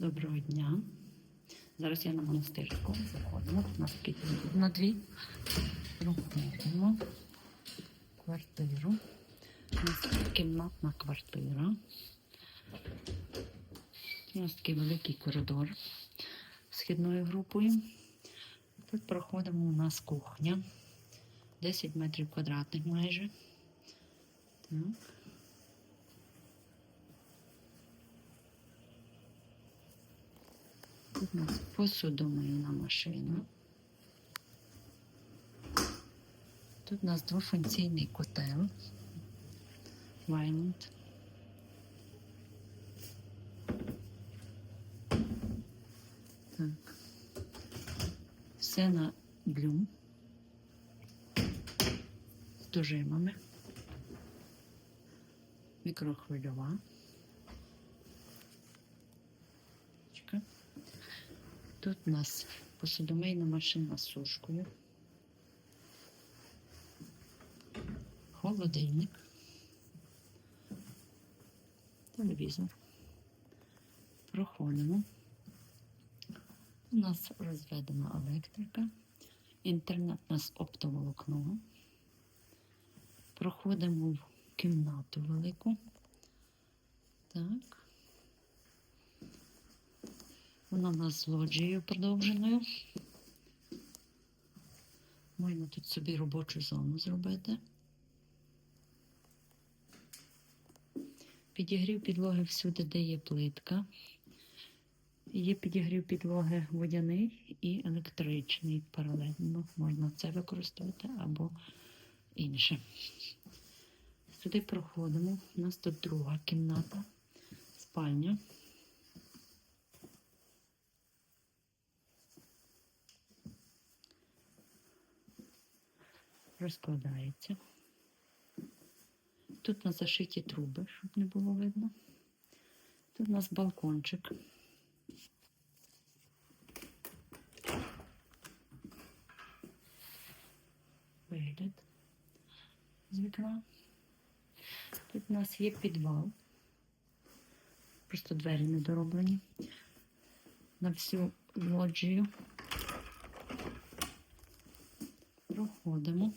Доброго дня. Зараз я на монастирську заходимо. У нас на дві. Проходимо квартиру. У нас кімнатна квартира. У нас такий великий коридор східною групою. Тут проходимо у нас кухня. 10 метрів квадратних майже. Так. Тут у нас посудомийна машина. Тут у нас двофункційний котел. Вайнт. Так. Все на блюм. З дожимами. Мікрохвильова. Тут у нас посудомийна машина з сушкою. Холодильник. Телевізор. Проходимо. У нас розведена електрика. Інтернет у нас оптоволокно. Проходимо в кімнату велику. Так. Вона у нас з лоджією продовженою. Можна тут собі робочу зону зробити. Підігрів підлоги всюди, де є плитка. Є підігрів підлоги водяний і електричний паралельно. Можна це використовувати або інше. Сюди проходимо. У нас тут друга кімната, спальня. Розкладається. Тут у нас зашиті труби, щоб не було видно. Тут у нас балкончик. Вигляд з вікна. Тут у нас є підвал. Просто двері недороблені. На всю лоджію. Проходимо.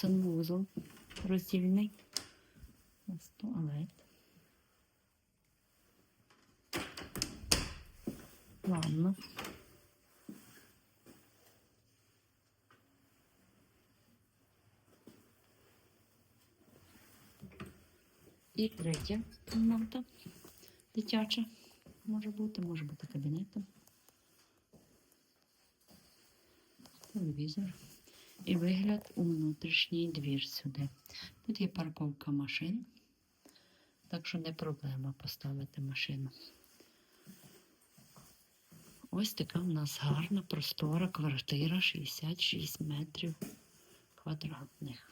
Санвузол роздільний. Нас туалет. Ванна. І третя кімната дитяча. Може бути, може бути кабінетом. Телевізор. І вигляд у внутрішній двір сюди. Тут є парковка машин, так що не проблема поставити машину. Ось така в нас гарна, простора квартира 66 метрів квадратних.